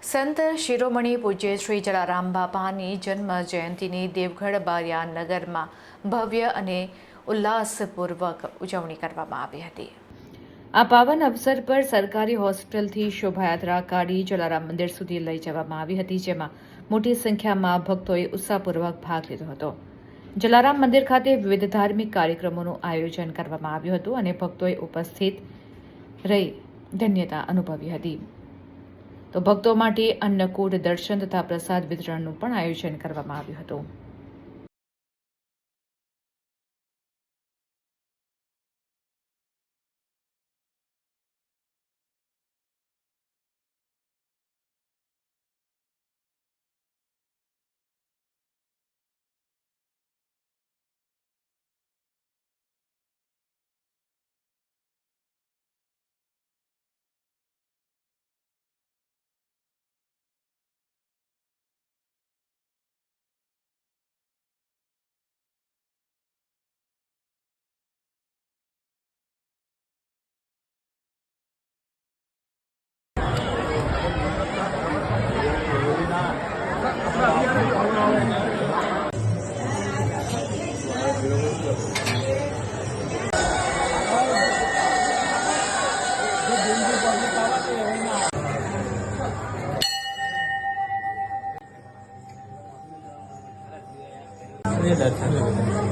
સંત શિરોમણી પૂજ્ય શ્રી જલારામ બાપાની જન્મ જયંતિની દેવગઢ બારિયા નગરમાં ભવ્ય અને ઉલ્લાસપૂર્વક ઉજવણી કરવામાં આવી હતી. આ પાવન અવસર પર સરકારી હોસ્પિટલથી શોભાયાત્રા કાઢી જલારામ મંદિર સુધી લઈ જવામાં આવી હતી, જેમાં મોટી સંખ્યામાં ભક્તોએ ઉત્સાહપૂર્વક ભાગ લીધો હતો. જલારામ મંદિર ખાતે વિવિધ ધાર્મિક કાર્યક્રમોનું આયોજન કરવામાં આવ્યું હતું અને ભક્તોએ ઉપસ્થિત રહી ધન્યતા અનુભવી હતી. તો ભક્તો માટે અન્નકૂટ દર્શન તથા પ્રસાદ વિતરણનું પણ આયોજન કરવામાં આવ્યું હતું. એ દર્શન